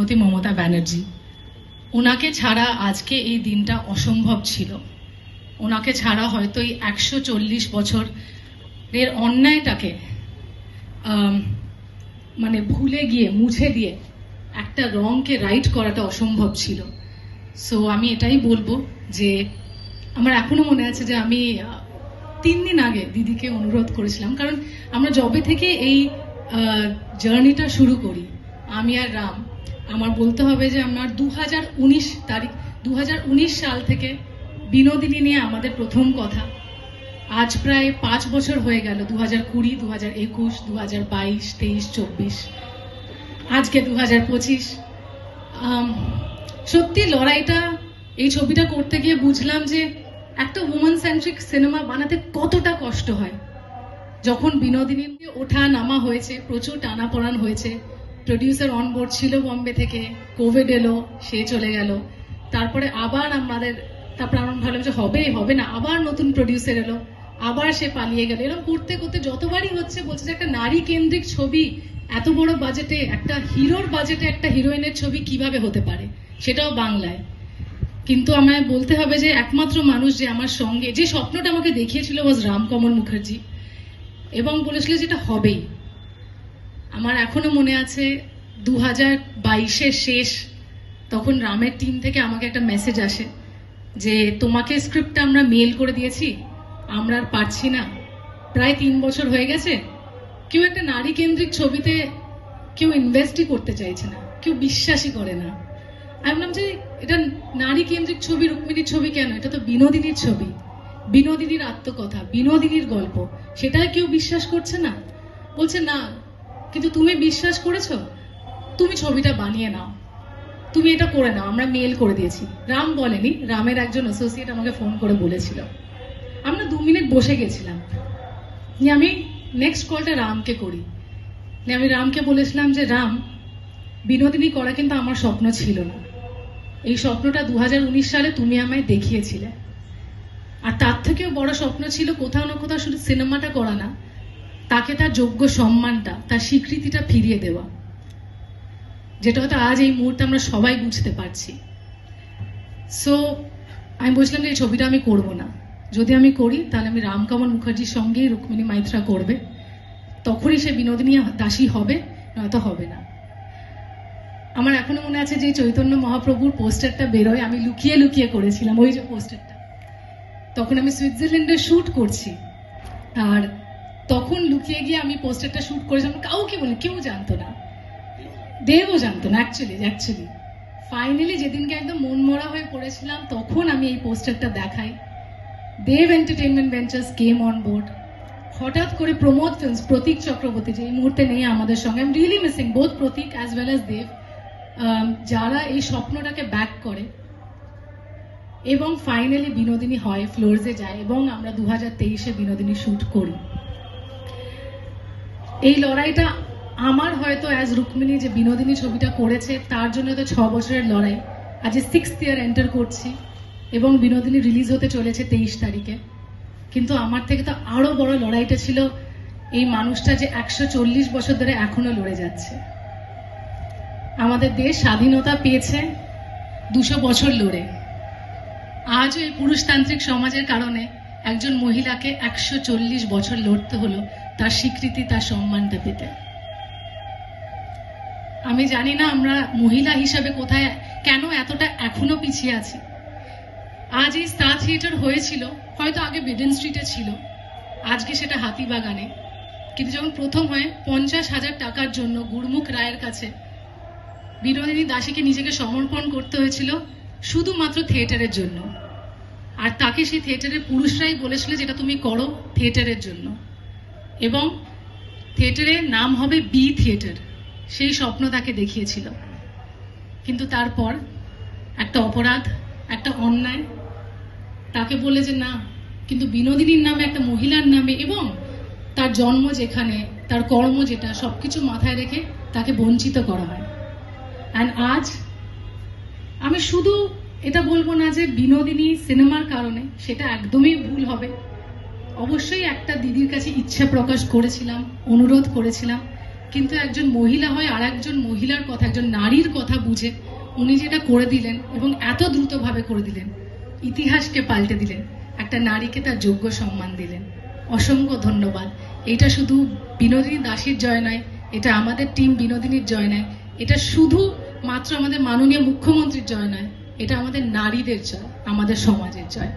শ্রীমতী মমতা ব্যানার্জি। ওনাকে ছাড়া আজকে এই দিনটা অসম্ভব ছিল। ওনাকে ছাড়া হয়তো এই একশো চল্লিশ বছর এর অন্যায়টাকে মানে ভুলে গিয়ে, মুছে দিয়ে একটা রংকে রাইট করাটা অসম্ভব ছিল। সো আমি এটাই বলব যে, আমার এখনও মনে আছে যে আমি তিন দিন আগে দিদিকে অনুরোধ করেছিলাম। কারণ আমরা জবে থেকে এই জার্নিটা শুরু করি, আমি আর রাম আমার বলতে হবে যে আমার দু তারিখ দু হাজার উনিশ সাল থেকে বিনোদিনী নিয়ে আমাদের প্রথম কথা। আজ প্রায় পাঁচ বছর হয়ে গেল দু হাজার কুড়ি দু হাজার একুশ দু হাজার বাইশ, তেইশ, চব্বিশ। আজকে দু হাজার পঁচিশ সত্যি লড়াইটা, এই ছবিটা করতে গিয়ে বুঝলাম যে একটা উমেন সেন্ট্রিক সিনেমা বানাতে কতটা কষ্ট হয়। যখন বিনোদিনী ওঠা নামা হয়েছে, প্রচুর টানাপোড়ান হয়েছে প্রডিউসার অন বোর্ড ছিল বম্বে থেকে কোভিড এলো, সে চলে গেল। তারপরে আবার আমাদের, তারপরে আমরা ভাবলাম যে হবে হবে না, আবার নতুন প্রডিউসার এলো, আবার সে পালিয়ে গেল। এরকম করতে করতে যতবারই হচ্ছে, বলছে যে একটা নারী কেন্দ্রিক ছবি, এত বড় বাজেটে একটা হিরোর বাজেটে একটা হিরোইনের ছবি কীভাবে হতে পারে? সেটাও বাংলায়। কিন্তু আমায় বলতে হবে যে একমাত্র মানুষ যে আমার সঙ্গে, যে স্বপ্নটা আমাকে দেখিয়েছিল ওয়াজ রামকমল মুখার্জি এবং বলেছিল যেটা হবেই। আমার এখনও মনে আছে দু হাজার বাইশের শেষ, তখন রামের টিম থেকে আমাকে একটা মেসেজ আসে যে, তোমাকে স্ক্রিপ্টটা আমরা মেল করে দিয়েছি, আমরা আর পারছি না। প্রায় তিন বছর হয়ে গেছে, কেউ একটা নারী কেন্দ্রিক ছবিতে কেউ ইনভেস্টই করতে চাইছে না, কেউ বিশ্বাসই করে না। আমি বললাম যে, এটা নারী কেন্দ্রিক ছবি, রুক্মিণীর ছবি কেন? এটা তো বিনোদিনীর ছবি। বিনোদিনীর আত্মকথা, বিনোদিনীর গল্প সেটা কেউ বিশ্বাস করছে না? বলছে, না কিন্তু তুমি বিশ্বাস করেছ? তুমি ছবিটা বানিয়ে নাও। তুমি এটা করে নাও। আমরা মেল করে দিয়েছি। রাম বলেনি, রামের একজন অ্যাসোসিয়েট আমাকে ফোন করে বলেছিল। আমরা দু মিনিট বসে গেছিলাম। নিয়ে আমি নেক্সট কলটা রামকে করি। নিয়ে আমি রামকে বলেছিলাম যে, রাম, বিনোদিনী করা কিন্তু আমার স্বপ্ন ছিল না। এই স্বপ্নটা দু হাজার উনিশ সালে তুমি আমায় দেখিয়েছিলে। আর তার থেকেও বড় স্বপ্ন ছিল কোথাও না কোথাও শুধু সিনেমাটা করা না তাকে তার যোগ্য সম্মানটা, তার স্বীকৃতিটা ফিরিয়ে দেওয়া। যেটা হয়তো আজ এই মুহূর্তে আমরা সবাই বুঝতে পারছি। সো আমি বলছিলাম যে এই ছবিটা আমি করব না। যদি আমি করি, তাহলে আমি রামকামল মুখার্জির সঙ্গেই রুক্মিণী মাইত্রা করবে। তখনই সে বিনোদিনী দাসী হবে, নয়তো হবে না। আমার এখনও মনে আছে যে চৈতন্য মহাপ্রভুর পোস্টারটা বেরোয়, আমি লুকিয়ে লুকিয়ে করেছিলাম, ওই যে পোস্টারটা। তখন আমি সুইজারল্যান্ডে শ্যুট করছি। আর তখন লুকিয়ে গিয়ে আমি পোস্টারটা শ্যুট করেছিলাম। কাউকে বলি কেউ জানতো না। দেবও জানতো না অ্যাকচুয়ালি অ্যাকচুয়ালি ফাইনালি যেদিনকে একদম মন মরা হয়ে পড়েছিলাম তখন আমি এই পোস্টারটা দেখাই। Dev entertainment ventures came on board হঠাৎ করে প্রমোদ ফিল্মস প্রতীক চক্রবর্তী যে এই মুহূর্তে নেই আমাদের সঙ্গে I really missing Bodh Pratik as well as Dev. Um, যারা এই স্বপ্নটাকে ব্যাক করে। এবং ফাইনালি বিনোদিনী হয় ফ্লোরসে যায় এবং আমরা দু হাজার তেইশে বিনোদিনী শুট করি। এই লড়াইটা আমার হয়তো অ্যাজ রুক্মিণী যে বিনোদিনী ছবিটা করেছে, তার জন্য তো ছ বছরের লড়াই। আজ সিক্স ইয়ার এন্টার করছি এবং বিনোদিনী রিলিজ হতে চলেছে তেইশ তারিখে। কিন্তু আমার থেকে তো আরও বড় লড়াইটা ছিল এই মানুষটা যে একশো চল্লিশ বছর ধরে এখনও লড়ে যাচ্ছে। আমাদের দেশ স্বাধীনতা পেয়েছে দুশো বছর লড়ে। আজ এই পুরুষতান্ত্রিক সমাজের কারণে একজন মহিলাকে একশো চল্লিশ বছর লড়তে হলো। তার স্বীকৃতি, তার সম্মানটা পেতে। আমি জানি না আমরা মহিলা হিসাবে কোথায়, কেন এতটা এখনও পিছিয়ে আছি। আজ এই স্টার থিয়েটার হয়েছিল, হয়তো আগে বেডেন স্ট্রিটে ছিল, আজকে সেটা হাতিবাগানে। কিন্তু যখন প্রথম হয়, পঞ্চাশ হাজার টাকার জন্য গুরমুখ রায়ের কাছে বিনোদিনী দাসীকে নিজেকে সমর্পণ করতে হয়েছিল শুধুমাত্র থিয়েটারের জন্য। আর তাকে সেই থিয়েটারের পুরুষরাই বলেছিল যেটা তুমি করো থিয়েটারের জন্য। এবং থিয়েটারের নাম হবে বি থিয়েটার। সেই স্বপ্ন তাকে দেখিয়েছিল। কিন্তু তারপর একটা অপরাধ, একটা অন্যায়, তাকে বলে যে না, কিন্তু বিনোদিনীর নামে, একটা মহিলার নামে এবং তার জন্ম যেখানে, তার কর্ম যেটা সব কিছু মাথায় রেখে তাকে বঞ্চিত করা হয়। অ্যান্ড আজ আমি শুধু এটা বলব না যে বিনোদিনী সিনেমার কারণে সেটা একদমই ভুল হবে। অবশ্যই একটা দিদির কাছে ইচ্ছা প্রকাশ করেছিলাম, অনুরোধ করেছিলাম, কিন্তু একজন মহিলা হয় আর একজন মহিলার কথা, একজন নারীর কথা বুঝে উনি যেটা করে দিলেন এবং এত দ্রুতভাবে করে দিলেন, ইতিহাসকে পাল্টে দিলেন, একটা নারীকে তার যোগ্য সম্মান দিলেন। অসংখ্য ধন্যবাদ। এটা শুধু বিনোদিনী দাসীর জয় নয়, এটা আমাদের টিম বিনোদিনীর জয় নয়, এটা শুধু মাত্র আমাদের মাননীয় মুখ্যমন্ত্রীর জয় নয়, এটা আমাদের নারীদের জয়, আমাদের সমাজের জয়।